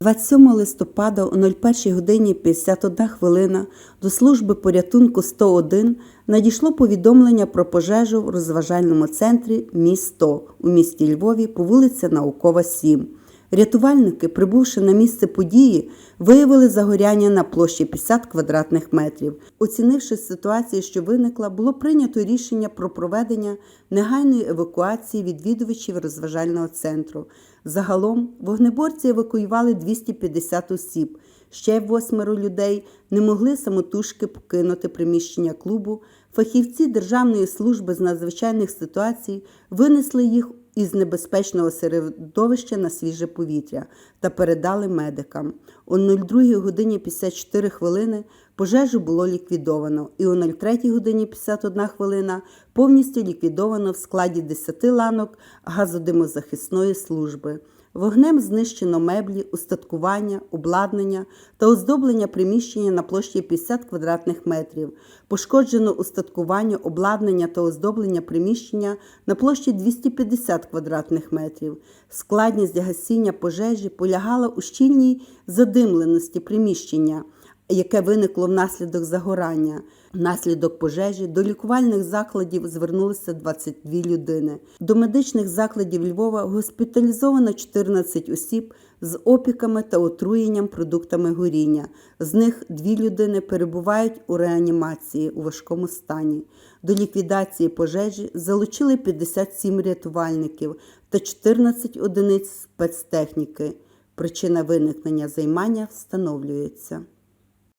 27 листопада о 01 годині 51 хвилина до служби порятунку 101 надійшло повідомлення про пожежу в розважальному центрі місто у місті Львові по вулиці Наукова 7. Рятувальники, прибувши на місце події, виявили загоряння на площі 50 квадратних метрів. Оцінивши ситуацію, що виникла, було прийнято рішення про проведення негайної евакуації відвідувачів розважального центру. Загалом вогнеборці евакуювали 250 осіб. Ще восьмеро людей не могли самотужки покинути приміщення клубу. Фахівці Державної служби з надзвичайних ситуацій винесли їх із небезпечного середовища на свіже повітря та передали медикам. О 02 годині 54 хвилини пожежу було ліквідовано, і о 03 годині 51 хвилина повністю ліквідовано в складі 10 ланок газодимозахисної служби. Вогнем знищено меблі, устаткування, обладнання та оздоблення приміщення на площі 50 квадратних метрів. Пошкоджено устаткування, обладнання та оздоблення приміщення на площі 250 квадратних метрів. Складність гасіння пожежі полягала у щільній задимленості приміщення яке виникло внаслідок загорання. Внаслідок пожежі до лікувальних закладів звернулися 22 людини. До медичних закладів Львова госпіталізовано 14 осіб з опіками та отруєнням продуктами горіння. З них дві людини перебувають у реанімації у важкому стані. До ліквідації пожежі залучили 57 рятувальників та 14 одиниць спецтехніки. Причина виникнення займання встановлюється.